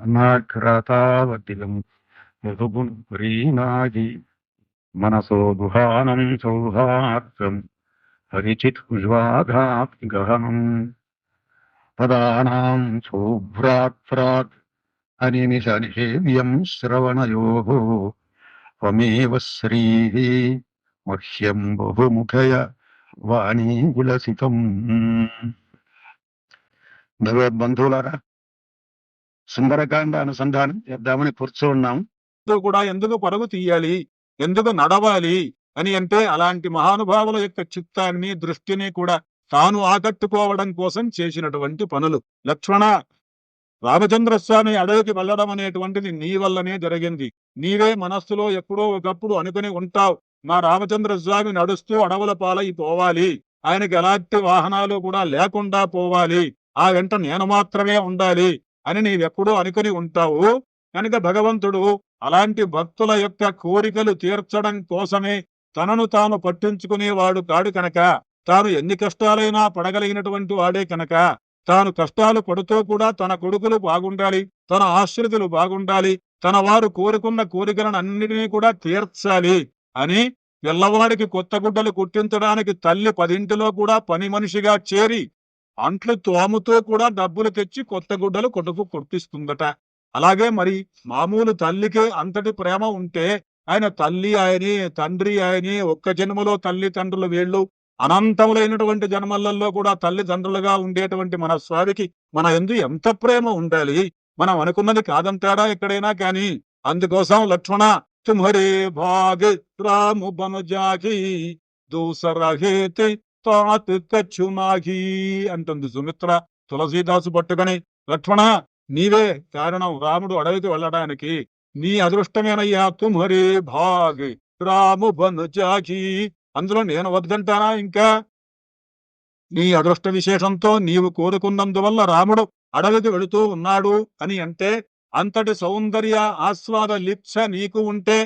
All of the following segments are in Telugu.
అనాఘ్రతావతిలం యదుగుణ ప్రీణాగి మనసో గుహానం సౌహార్దం హరిచిత్ ఉజ్వాఘాత్ గహనం పదానాం శోభ్రాత్ ప్రాక్ అనిమిష నిషేవ్యం శ్రవణయోः త్వమేవ శ్రీः మహ్యం బహుముఖయ వాణీ విలసితం భగవద్బంధువులారా సుందరకాండ అనుసంధానం చేద్దామని కూర్చున్నాం. కూడా ఎందుకు పరుగు తీయాలి? ఎందుకు నడవాలి? అని అంటే అలాంటి మహానుభావుల యొక్క చిత్తాన్ని దృష్టిని కూడా తాను ఆకట్టుకోవడం కోసం చేసినటువంటి పనులు. లక్ష్మణ రామచంద్రస్వామి అడవికి వెళ్ళడం అనేటువంటిది నీ వల్లనే జరిగింది. నీవే మనస్సులో ఎప్పుడో ఒకప్పుడు అనుకుని ఉంటావు. మా రామచంద్ర స్వామి నడుస్తూ అడవుల పాలై పోవాలి. ఆయనకి ఎలాంటి వాహనాలు కూడా లేకుండా పోవాలి. ఆ వెంట నేను మాత్రమే ఉండాలి. అని నీవెప్పుడూ అనుకుని ఉంటావు. కనుక భగవంతుడు అలాంటి భక్తుల యొక్క కోరికలు తీర్చడం కోసమే తనను తాను పట్టించుకునేవాడు కాడు కనుక. తాను ఎన్ని కష్టాలైనా పడగలిగినటువంటి వాడే కనుక. తాను కష్టాలు పడుతూ కూడా తన కొడుకులు బాగుండాలి తన ఆశ్రితులు బాగుండాలి తన వారు కోరుకున్న కోరికలను అన్నిటినీ కూడా తీర్చాలి అని పిల్లవాడికి కొత్త గుడ్డలు కుట్టించడానికి తల్లి పదింటిలో కూడా పని మనిషిగా చేరి అంట్లు తోముతో కూడా డబ్బులు తెచ్చి కొత్త గుడ్డలు కొడుకు కొట్టిస్తుందట. అలాగే మరి మామూలు తల్లికి అంతటి ప్రేమ ఉంటే ఆయన తల్లి ఆయని తండ్రి ఆయని ఒక్క జన్మలో తల్లి తండ్రులు వీళ్ళు. అనంతములైనటువంటి జన్మలలో కూడా తల్లిదండ్రులుగా ఉండేటువంటి మన స్వామికి మన ఎందు ఎంత ప్రేమ ఉండాలి? మనం అనుకున్నది కాదంటాడా ఎక్కడైనా కానీ? అందుకోసం లక్ష్మణ తుమ్హరే భాగ్ రాము బనుజాకి దూసరహేతి తాత్ కచ్చునాహి అంటుంది సుమిత్ర తులసీదాసు పట్టుకొని లక్ష్మణ నీవే కారణం రాముడు అడవికి వెళ్ళడానికి. నీ అదృష్టమేనయ్యా తుమ్హరే భాగ్ రాము బను అందులో నేను వద్దంటానా ఇంకా? నీ అదృష్ట విశేషంతో నీవు కోరుకున్నందువల్ల రాముడు అడవికి వెళుతూ ఉన్నాడు అని అంటే అంతటి సౌందర్య ఆస్వాద లిప్స నీకు ఉంటే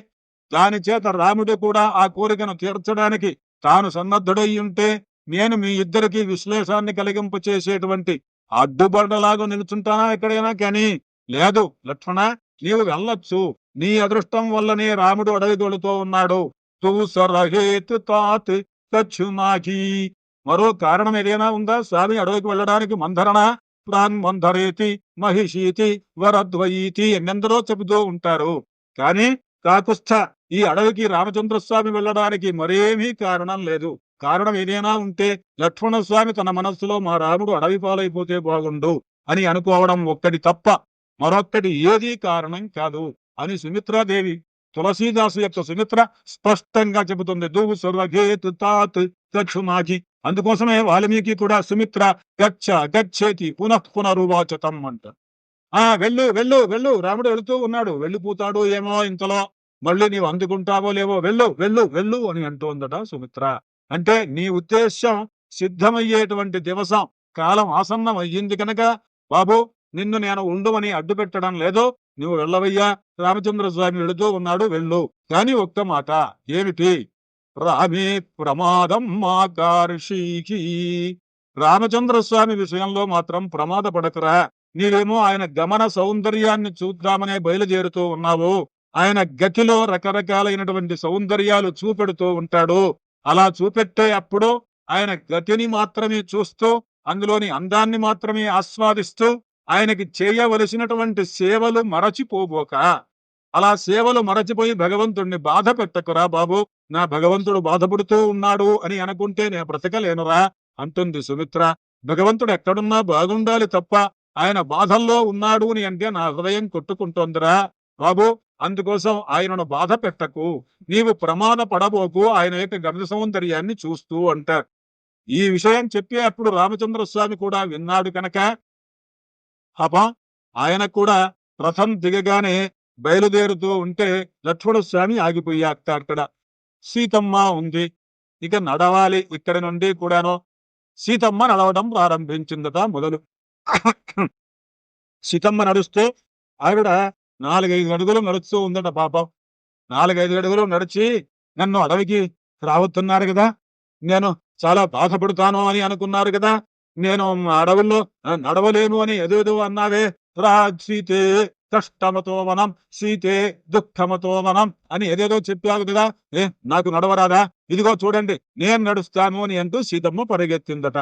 దాని చేత రాముడు కూడా ఆ కోరికను తీర్చడానికి తాను సన్నద్ధుడై ఉంటే నేను మీ ఇద్దరికి విశ్లేషాన్ని కలిగింపు చేసేటువంటి అడ్డుబడ్డలాగా నిలుచుంటానా ఎక్కడైనా కానీ? లేదు లక్ష్మణ నీవు వెళ్ళొచ్చు. నీ అదృష్టం వల్లనే రాముడు అడవి వెళుతూ ఉన్నాడు. తూ సరహేత్ తాత్ కచ్చునాకి మరో కారణం ఏదైనా ఉందా? స్వామి అడవికి వెళ్ళడానికి మంధరణ? ప్రాన్ మంధరేతి మహిషీతి వరద్వయీతి ఎన్నెందరో చెబుతూ ఉంటారు. కానీ కాకుస్థ ఈ అడవికి రామచంద్ర స్వామి వెళ్ళడానికి మరేమీ కారణం లేదు. కారణం ఏదైనా ఉంటే లక్ష్మణ స్వామి తన మనస్సులో మా రాముడు అడవి పాలైపోతే బాగుండు అని అనుకోవడం ఒక్కటి తప్ప మరొక్కటి ఏదీ కారణం కాదు అని సుమిత్రాదేవి తులసీదాసు యొక్క సుమిత్ర స్పష్టంగా చెబుతుంది. దూవు స్వర్గేత్ తాత్ గచ్చుమాకి అందుకోసమే వాల్మీకి కూడా సుమిత్ర గచ్చ గచ్చేతి పునః పునరువాచతం అంట. ఆ వెళ్ళు వెళ్ళు వెళ్ళు. రాముడు వెళుతూ ఉన్నాడు. వెళ్ళిపోతాడు ఏమో ఇంతలో. మళ్ళీ నీవు అందుకుంటావో లేవో వెళ్ళు వెళ్ళు వెళ్ళు అని అంటోందట సుమిత్ర. అంటే నీ ఉద్దేశం సిద్ధమయ్యేటువంటి దివసం కాలం ఆసన్నం అయ్యింది కనుక బాబు నిన్ను నేను ఉండుమని అడ్డు పెట్టడం లేదు. నువ్వు వెళ్ళవయ్యా. రామచంద్ర స్వామి వెళుతూ ఉన్నాడు. వెళ్ళు. కాని ఒక్క మాట ఏమిటి? రామే ప్రమాదం మా కార్షీకి రామచంద్ర స్వామి విషయంలో మాత్రం ప్రమాద పడకరా నీవేమో ఆయన గమన సౌందర్యాన్ని చూద్దామనే బయలుదేరుతూ ఉన్నావు. ఆయన గతిలో రకరకాలైనటువంటి సౌందర్యాలు చూపెడుతూ ఉంటాడు. అలా చూపెట్టే అప్పుడు ఆయన గతిని మాత్రమే చూస్తూ అందులోని అందాన్ని మాత్రమే ఆస్వాదిస్తూ ఆయనకి చేయవలసినటువంటి సేవలు మరచిపోబోక. అలా సేవలు మరచిపోయి భగవంతుణ్ణి బాధ పెట్టకురా బాబు. నా భగవంతుడు బాధపడుతూ ఉన్నాడు అని అనుకుంటే నేను బ్రతకలేనురా అంటుంది సుమిత్ర. భగవంతుడు ఎక్కడున్నా బాగుండాలి తప్ప ఆయన బాధల్లో ఉన్నాడు అని అంటే నా హృదయం కొట్టుకుంటోందిరా. బాబు అందుకోసం ఆయనను బాధ పెట్టకు. నీవు ప్రమాద పడబోకు. ఆయన యొక్క గమన సౌందర్యాన్ని చూస్తూ అంటారు. ఈ విషయం చెప్పి అప్పుడు రామచంద్ర స్వామి కూడా విన్నాడు కనుక అపా ఆయన కూడా రథం దిగగానే బయలుదేరుతూ ఉంటే లక్ష్మణ స్వామి ఆగిపోయాక అక్కడ. సీతమ్మ ఉంది. ఇక నడవాలి ఇక్కడి నుండి కూడాను. సీతమ్మ నడవడం ప్రారంభించిందట మొదలు. సీతమ్మ నడుస్తూ ఆవిడ నాలుగైదు అడుగులు నడుస్తూ ఉందట పాపం. నాలుగైదు అడుగులు నడిచి నన్ను అడవికి రావుతున్నారు కదా. నేను చాలా బాధపడతాను అని అనుకున్నారు కదా. నేను అడవుల్లో నడవలేను అని ఎదురు అన్నావే. రా సీతే కష్టమతో వనం సీతే దుఃఖమతో వనం అని ఏదేదో చెప్పావు కదా. ఏ నాకు నడవరాదా? ఇదిగో చూడండి నేను నడుస్తాను అని అంటూ సీతమ్మ పరిగెత్తిందట.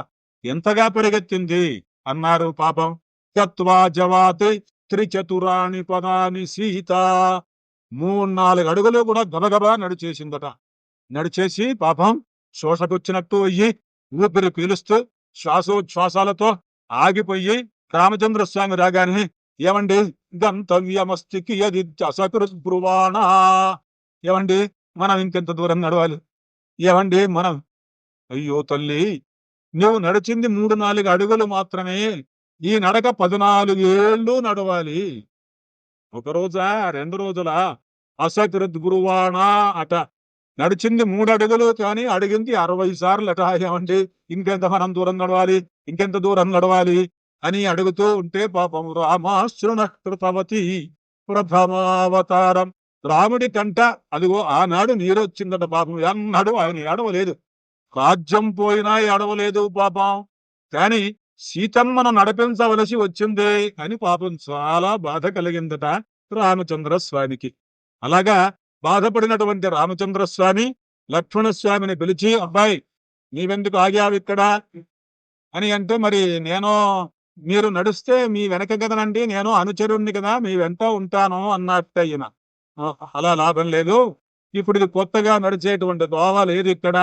ఎంతగా పరిగెత్తింది? అన్నారు పాపం. తత్వా జవాతి త్రిచతురాణి పదాని సీత. మూడు నాలుగు అడుగులు కూడా గబగబా నడిచేసిందట. నడిచేసి పాపం శోషకొచ్చినట్టు అయ్యి ఊపిరి పీలుస్తూ శ్వాసోచ్ఛ్వాసాలతో ఆగిపోయి రామచంద్ర స్వామి రాగానే ఏమండి గంతవ్యమస్తికి అది అసకృత్బ్రువాణ ఏమండి మనం ఇంకెంత దూరం నడవాలి? ఏమండి మనం? అయ్యో తల్లి నువ్వు నడిచింది మూడు నాలుగు అడుగులు మాత్రమే. ఈ నడక పద్నాలుగు ఏళ్ళు నడవాలి. ఒక రోజా రెండు రోజుల? అసకృత్ గురువాణ అట. నడిచింది మూడు అడుగులు కానీ అడిగింది అరవై సార్లు అట. ఏమండి? ఇంకెంత మనం దూరం నడవాలి? ఇంకెంత దూరం నడవాలి? అని అడుగుతూ ఉంటే పాపం రామాశ్రుణకృతవతి ప్రథమావతారం రాముడి కంట అదిగో ఆనాడు నీరొచ్చిందట పాపం. ఎన్నడూ ఆయన ఏడవలేదు. రాజ్యం పోయినా ఏడవలేదు పాపం. కానీ సీతమ్మను నడిపించవలసి వచ్చిందే అని పాపం చాలా బాధ కలిగిందట రామచంద్ర స్వామికి అలాగా బాధపడినటువంటి రామచంద్ర స్వామి లక్ష్మణ స్వామిని పిలిచి అబ్బాయి నీవెందుకు ఆగావు ఇక్కడ? అని అంటే మరి నేను మీరు నడిస్తే మీ వెనక కదనండి నేను అనుచరుణ్ణి కదా మీ వెంట ఉంటాను అన్నట్టు ఈయన అలా లాభం లేదు. ఇప్పుడు ఇది కొత్తగా నడిచేటువంటి దోవలు లేదు ఇక్కడ.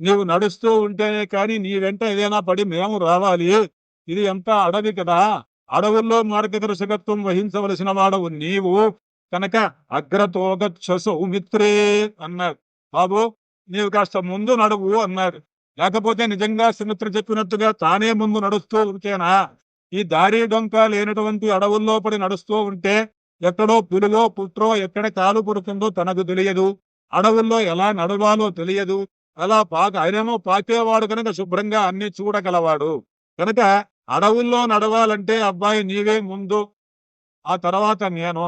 నీవు నడుస్తూ ఉంటేనే కానీ నీ వెంట ఏదైనా పడి మేము రావాలి. ఇది ఎంత అడవి కదా. అడవుల్లో మార్గదర్శకత్వం వహించవలసిన వాడవు నీవు. కనుక అగ్రతోగచ్చ సౌమిత్రే అన్నారు. బాబు నీవు కాస్త ముందు నడువు అన్నారు. లేకపోతే నిజంగా సుమిత్ర చెప్పినట్టుగా తానే ముందు నడుస్తూ ఉంటేనా? ఈ దారి డొంక లేనటువంటి అడవుల్లో పడి నడుస్తూ ఉంటే ఎక్కడో పులిలో పుత్రో ఎక్కడ కాలు పుడుతుందో తనకు తెలియదు. అడవుల్లో ఎలా నడవాలో తెలియదు. అలా పాక ఆయనేమో పాకేవాడు కనుక శుభ్రంగా అన్ని చూడగలవాడు. కనుక అడవుల్లో నడవాలంటే అబ్బాయి నీవే ముందు. ఆ తర్వాత నేను.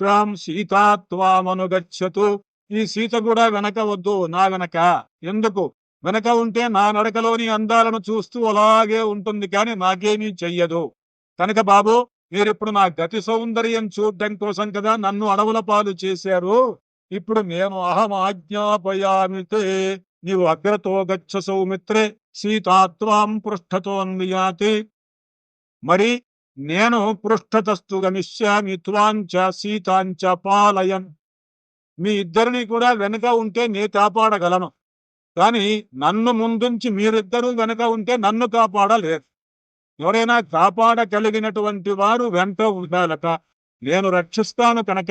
త్వం సీతాత్వామనుగచ్చతు ఈ సీత కూడా వెనక వద్దు నా వెనక. ఎందుకు? వెనక ఉంటే నా నడకలోని అందాలను చూస్తూ అలాగే ఉంటుంది కానీ నాకేమీ చెయ్యదు. కనుక బాబు మీరిప్పుడు నా గతి సౌందర్యం చూడడం కోసం కదా నన్ను అడవుల పాలు చేశారు. ఇప్పుడు నేను అహం ఆజ్ఞాపయామితే నీవు అగ్రతో గచ్చ సౌమిత్రే సీతాత్వాం పృష్ఠతోన్వియాతి మరి నేను పృష్ఠతస్తు గమిష్యామి త్వాంచ సీతాంచ పాలయన్. మీ ఇద్దరిని కూడా వెనుక ఉంటే నే కాపాడగలను. కానీ నన్ను ముందుంచి మీరిద్దరూ వెనుక ఉంటే నన్ను కాపాడలేరు. ఎవరైనా కాపాడగలిగినటువంటి వారు వెంట ఉండాలట. నేను రక్షిస్తాను కనుక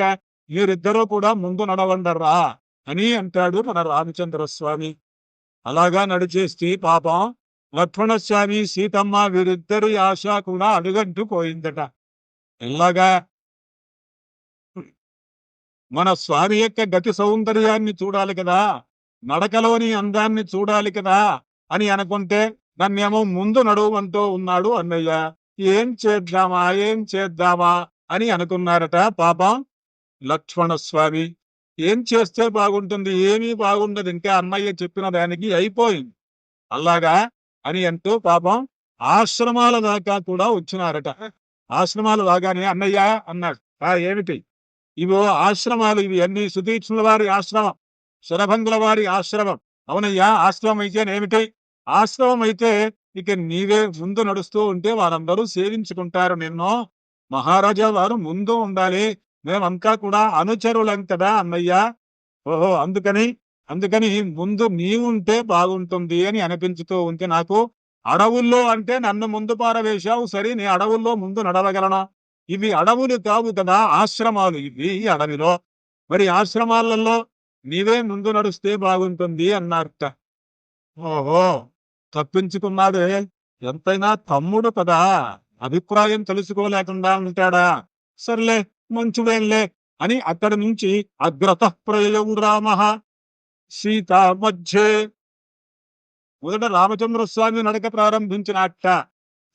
మీరిద్దరూ కూడా ముందు నడవండరా. అని అంటాడు మన రామచంద్ర స్వామి అలాగా నడిచేస్తే పాపం లక్ష్మణ స్వామి సీతమ్మ వీరిద్దరి ఆశ కూడా అడుగంటూ పోయిందట. ఎలాగా? మన స్వామి యొక్క గతి సౌందర్యాన్ని చూడాలి కదా నడకలోని అందాన్ని చూడాలి కదా అని అనుకుంటే నన్నేమో ముందు నడువంతో ఉన్నాడు అన్నయ్య. ఏం చేద్దామా ఏం చేద్దామా అని అనుకున్నారట పాపం లక్ష్మణ స్వామి ఏం చేస్తే బాగుంటుంది? ఏమీ బాగుండదు. ఇంకా అన్నయ్య చెప్పిన దానికి అయిపోయింది. అలాగా అని అంటూ పాపం ఆశ్రమాల దాకా కూడా వచ్చినారట. ఆశ్రమాలు రాగానే అన్నయ్య అన్నాడు. ఆ ఏమిటి? ఇవో ఆశ్రమాలు ఇవి అన్ని సుతీక్ష్ణుల వారి ఆశ్రమం శరభంగుల వారి ఆశ్రమం. అవునయ్యా ఆశ్రమం అయితే ఏమిటి? ఆశ్రమం అయితే ఇక నీవే ముందు నడుస్తూ ఉంటే వారందరూ సేవించుకుంటారు నిన్ను. మహారాజా వారు ముందు ఉండాలి. మేమంతా కూడా అనుచరులం కదా అన్నయ్యా. ఓహో అందుకని అందుకని ముందు నీవుంటే బాగుంటుంది అని అనిపించుతూ ఉంటే నాకు అడవుల్లో అంటే నన్ను ముందు పారవేశావు సరే నీ అడవుల్లో ముందు నడవగలనా? ఇవి అడవులు కావు కదా ఆశ్రమాలు ఇవి ఈ అడవిలో. మరి ఆశ్రమాలలో నీవే ముందు నడుస్తే బాగుంటుంది అన్నారట. ఓహో తప్పించుకున్నాడే ఎంతైనా తమ్ముడు కదా అభిప్రాయం తెలుసుకోలేకుండా ఉంటాడా? సర్లే మంచిదేంలే అని అక్కడి నుంచి అగ్రత ప్రయవు రామ సీత మధ్యే. మొదట రామచంద్ర స్వామి నడక ప్రారంభించినట్ట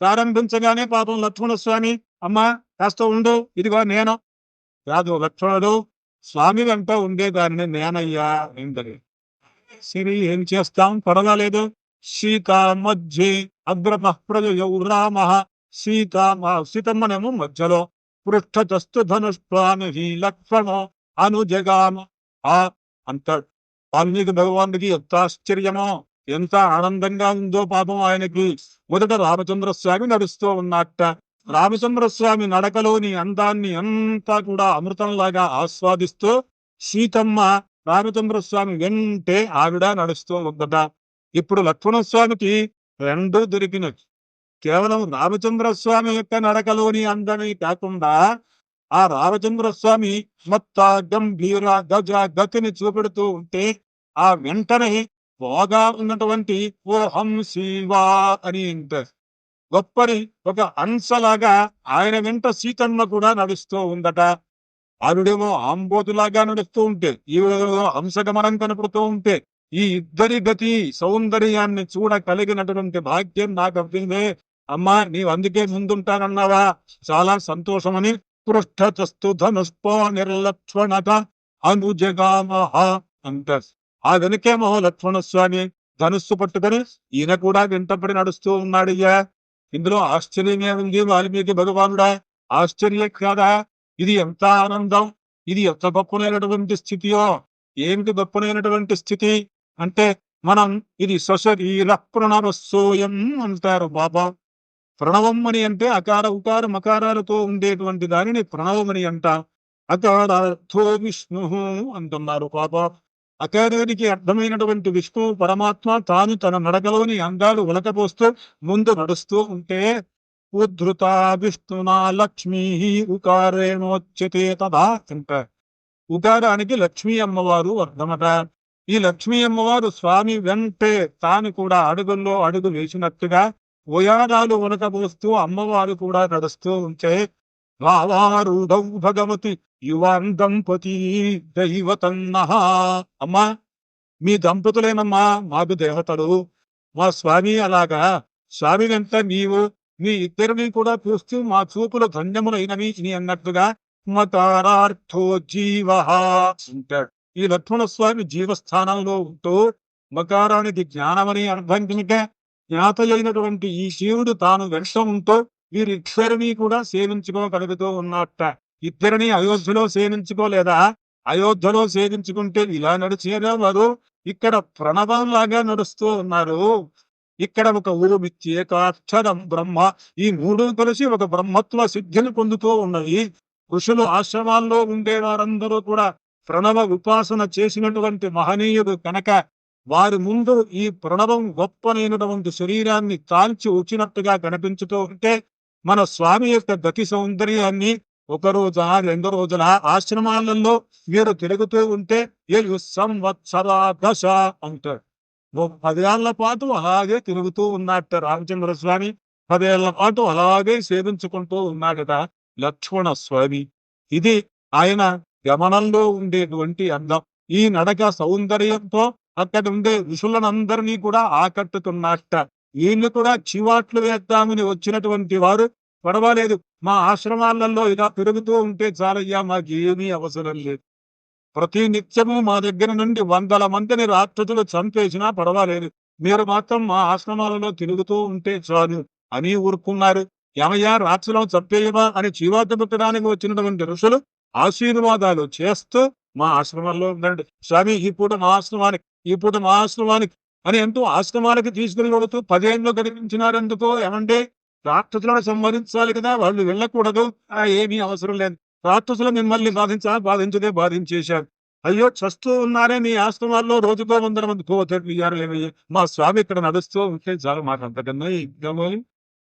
ప్రారంభించగానే పాపం లక్ష్మణస్వామి అమ్మా కాస్త ఉండు ఇదిగో నేను. రాదు లక్ష్మణుడు స్వామి వెంట ఉండేదాన్ని నేనయ్యా. ఏంటది? సిరి ఏం చేస్తాం? పర్వాలేదు. సీత మధ్య అగ్రత ప్రజయౌ రామ సీత సీతమ్మనేమో మధ్యలో పృష్ఠతస్తు ధనుష్పాను లక్ష్మణ అనుజగామ. ఆ అంటాడు. వాల్మీకి భగవానుడికి ఎంత ఆశ్చర్యమో ఎంత ఆనందంగా ఉందో పాపం ఆయనకి. మొదట రామచంద్ర స్వామి నడుస్తూ ఉన్నట్ట రామచంద్ర స్వామి నడకలోని అందాన్ని అంతా కూడా అమృతంలాగా ఆస్వాదిస్తూ సీతమ్మ రామచంద్ర స్వామి వెంటే ఆవిడ నడుస్తూ ఉందట. ఇప్పుడు లక్ష్మణస్వామికి రెండు దొరికినవి కేవలం రామచంద్ర స్వామి యొక్క నడకలోని అందమే కాకుండా ఆ రామచంద్ర స్వామి గంభీర గజ గతిని చూపెడుతూ ఉంటే ఆ వెంటనే బాగా ఉన్నటువంటి ఓహం శివా అని గొప్పని ఒక అంశలాగా ఆయన వెంట సీతమ్మ కూడా నడుస్తూ ఉందట. ఆవిడేమో ఆంబోతులాగా నడుస్తూ ఉంటే ఈవిడేమో అంశగమనం కనపడుతూ ఉంటే ఈ ఇద్దరి గతి సౌందర్యాన్ని చూడ కలిగినటువంటి భాగ్యం నాకు అవ్విందే అమ్మా నీవు అందుకే ముందుంటానన్నావా? చాలా సంతోషమని పృష్ఠతస్తు ధనుష్పో నిర్లక్ష్మణత అనుజగామహ అంత. ఆ వెనుకేమో లక్ష్మణస్వామి ధనుస్సు పట్టుకొని ఈయన కూడా వెంటపడి నడుస్తూ ఉన్నాడయ్యా. ఇందులో ఆశ్చర్యమే ఉంది వాల్మీకి భగవానుడా. ఆశ్చర్యం కాదా? ఇది ఎంత ఆనందం! ఇది ఎంత గొప్పనైనటువంటి స్థితియో! ఏంటి గొప్పనైనటువంటి స్థితి? అంటే మనం ఇది స్వశరీర ప్రణవస్సోయం అంటారు బాబా. ప్రణవం అని అంటే అకార ఉకార మకారాలతో ఉండేటువంటి దానిని ప్రణవం అని అంట. అకారార్థో విష్ణు అంటున్నారు పాప. అకారానికి అర్థమైనటువంటి విష్ణు పరమాత్మ తాను తన నడకలోని అందాలు ఉలకపోస్తూ ముందు నడుస్తూ ఉంటే ఉద్ధృత విష్ణునా లక్ష్మీ ఉకారేణోచ్యతే తదా అంట. ఉకారానికి లక్ష్మీ అమ్మవారు అర్థమట. ఈ లక్ష్మీ అమ్మవారు స్వామి వెంటే తాను కూడా అడుగుల్లో అడుగు వేసినట్టుగా ఉయారాలు ఉనకబోస్తూ అమ్మవారు కూడా నడుస్తూ ఉంటే భావారూఢౌ భగవతి యువాన్ దంపతి దైవతన్న అమ్మా మీ దంపతులేనమ్మా మాకు దేవతలు. మా స్వామి అలాగా. స్వామి వెంట నీవు మీ ఇద్దరిని కూడా చూస్తూ మా చూపులు ధన్యములైనవి అని అన్నట్టుగా మతారార్థో జీవ అంటాడు. ఈ లక్ష్మణ స్వామి జీవస్థానంలో ఉంటూ మకారానికి జ్ఞానమని అర్థం కనుక జ్ఞాత అయినటువంటి ఈ శివుడు తాను వెంట ఉంటూ వీరిద్దరిని కూడా సేవించుకోగలుగుతూ ఉన్నట్ట. ఇద్దరిని అయోధ్యలో సేవించుకోలేదా? అయోధ్యలో సేవించుకుంటే ఇలా నడిచేదా వారు ఇక్కడ ప్రణవం లాగా నడుస్తూ ఉన్నారు. ఇక్కడ ఒక ఊరుమిత్యేకాక్షరం బ్రహ్మ. ఈ మూడు కలిసి ఒక బ్రహ్మత్వ సిద్ధిని పొందుతూ ఉన్నవి ఋషులు ఆశ్రమాల్లో ఉండే వారందరూ కూడా ప్రణవ ఉపాసన చేసినటువంటి మహనీయుడు కనుక వారి ముందు ఈ ప్రణవం గొప్పనైనటువంటి శరీరాన్ని కాల్చి వచ్చినట్టుగా కనిపించుతూ ఉంటే మన స్వామి యొక్క గతి సౌందర్యాన్ని ఒక రోజున రెండు రోజుల ఆశ్రమాలలో మీరు తిరుగుతూ ఉంటే ఏడు సంవత్సర దశ అంటారు. ఓ పదేళ్ళ పాటు అలాగే తిరుగుతూ ఉన్నట్ట రామచంద్ర స్వామి. పదేళ్ళ పాటు అలాగే సేవించుకుంటూ ఉన్నాడట లక్ష్మణ స్వామి. ఇది ఆయన గమనంలో ఉండేటువంటి అందం. ఈ నడక సౌందర్యంతో అక్కడ ఉండే ఋషులనందరినీ కూడా ఆకట్టుతున్నట్ట ఈయన్ని కూడా చివాట్లు వేద్దామని వచ్చినటువంటి వారు పడవలేదు మా ఆశ్రమాలలో ఇలా పెరుగుతూ ఉంటే చాలయ్యా మాకు ఏమీ అవసరం లేదు. ప్రతి నిత్యము మా దగ్గర నుండి వందల మందిని రాక్షసులు చంపేసినా పర్వాలేదు. మీరు మాత్రం మా ఆశ్రమాలలో తిరుగుతూ ఉంటే చాలు అని ఊరుకున్నారు. ఏమయ్యా రాక్షసులను చంపేయమా అని చీవాత పెట్టడానికి వచ్చినటువంటి ఋషులు ఆశీర్వాదాలు చేస్తూ మా ఆశ్రమంలో ఉండండి. స్వామి ఇప్పుడు మా ఆశ్రమానికి ఈ మా ఆశ్రమానికి అని ఎంతో ఆశ్రమానికి తీసుకుని వెళుతూ పదేళ్ళు గడిపించినారెందుకో? ఏమంటే రాక్షసులను సంహరించాలి కదా వాళ్ళు వెళ్ళకూడదు. ఆ ఏమీ అవసరం లేదు. రాక్షసులు మిమ్మల్ని బాధించా బాధించదే బాధించేశారు. అయ్యో చస్తూ ఉన్నారే మీ ఆశ్రమాల్లో రోజుకో వందల మంది పోతారు మా స్వామి ఇక్కడ నడుస్తూ ఉంటే చాలు మాకు అంతకన్నా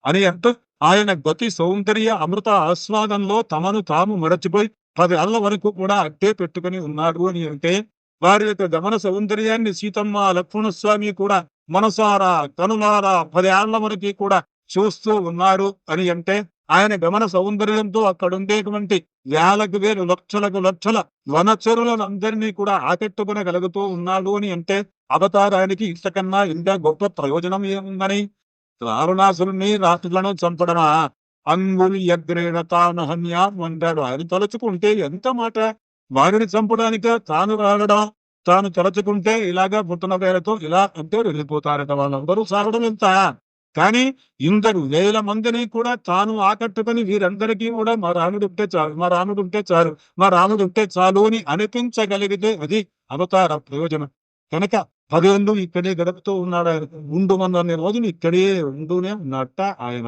అని అంటూ ఆయన గతి సౌందర్య అమృత ఆస్వాదంలో తమను తాము మరచిపోయి పది అల్ల వరకు కూడా అట్టే పెట్టుకుని ఉన్నాడు అని అంటే వారి యొక్క గమన సౌందర్యాన్ని సీతమ్మ లక్ష్మణస్వామి కూడా మనసారా కనులారా పదేళ్ళ వరకు కూడా చూస్తూ ఉన్నారు అని అంటే ఆయన గమన సౌందర్యంతో అక్కడ ఉండేటువంటి వేలకు వేలు లక్షలకు లక్షల వనచరులందరినీ కూడా ఆకట్టుకునగలుగుతూ ఉన్నాడు అని అంటే అవతారానికి ఇంతకన్నా ఇంకా గొప్ప ప్రయోజనం ఏముందని? రావణాసురుణ్ణి రాత్రులను చంపడమా? అంగులి యగ్రేణ తాను హన్యాం అంటాడు ఆయన తలుచుకుంటే ఎంత మాట? వారిని చంపడానిక తాను రావడం తాను తలచుకుంటే ఇలాగా పుట్టిన పేరుతో ఇలా అంటే వెళ్ళిపోతారట వాళ్ళందరూ సాగడం ఎంత కానీ ఇందరు వేల మందిని కూడా తాను ఆకట్టుకొని వీరందరికీ కూడా మా రాముడు ఉంటే చాలు మా రాముడు ఉంటే చాలు మా రాముడు ఉంటే చాలు అని అనిపించగలిగితే అది అవతార ప్రయోజనం. కనుక పదేళ్ళు ఇక్కడే గడుపుతూ ఉన్నాడు ఆయన ఉండుమన్నన్ని రోజులు ఇక్కడే ఉంటూనే ఉన్నట్ట ఆయన.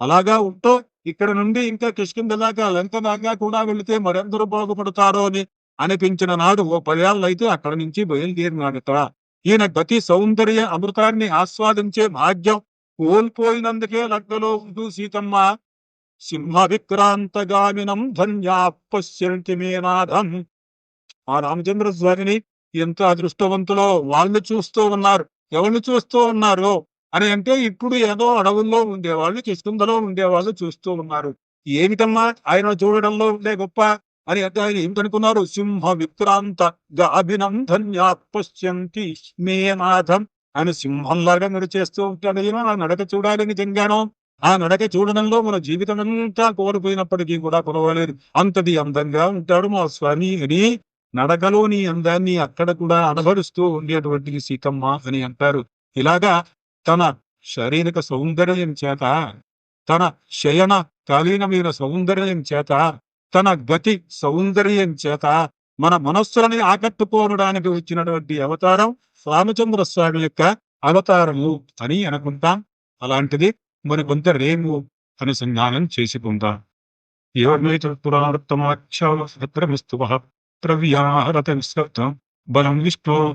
అలాగా ఉంటూ ఇక్కడ నుండి ఇంకా కిష్కింద దాకా లంక దాకా కూడా వెళితే మరెందరూ బాగుపడతారో అని అనిపించిన నాడు ఓ పదేళ్ళు అయితే అక్కడ నుంచి బయలుదేరినాడట ఈయన గతి సౌందర్య అమృతాన్ని ఆస్వాదించే భాగ్యం కోల్పోయినందుకే లగ్నలో ఉంటూ సీతమ్మ సింహ విక్రాంతగామినం ధన్యాపశ్యంతిమేనాథం ఆ రామచంద్ర స్వామిని ఎంత అదృష్టవంతులో వాళ్ళు చూస్తూ ఉన్నారు ఎవరిని చూస్తూ ఉన్నారు? అని అంటే ఇప్పుడు ఏదో అడవుల్లో ఉండేవాళ్ళు కిష్కుందలో ఉండేవాళ్ళు చూస్తూ ఉన్నారు. ఏమిటమ్మా ఆయన చూడడంలో ఉండే గొప్ప అని అంటే ఆయన ఏమిటనుకున్నారు? సింహ విక్రాంత అభినందన్యా పశ్యంతి మే నాథం ఆయన సింహంలాగా నడిచేస్తూ ఉంటాడు. ఏమో ఆ నడక చూడాలని నిజంగానో ఆ నడక చూడడంలో మన జీవితం అంతా కోల్పోయినప్పటికీ కూడా కొనవలేదు అంతది అందంగా ఉంటాడు మా స్వామి అని నడకలోని అందాన్ని అక్కడ కూడా అనుభవిస్తూ ఉండేటువంటి సీతమ్మ అని అంటారు. ఇలాగా తన శారీరక సౌందర్యం చేత తన శయన కాలీనమైన సౌందర్యం చేత తన గతి సౌందర్యం చేత మన మనస్సులని ఆకట్టుకోవడానికి వచ్చినటువంటి అవతారం రామచంద్ర స్వామి యొక్క అవతారము అని అనుకుంటాం. అలాంటిది మరి కొంత రేము అనుసంధానం చేసుకుంటాం ఏమైతమాక్షమిస్తు ప్రవ్యాహరతం బలం విష్ణు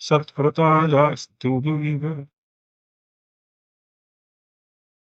सत्कृतायास्तु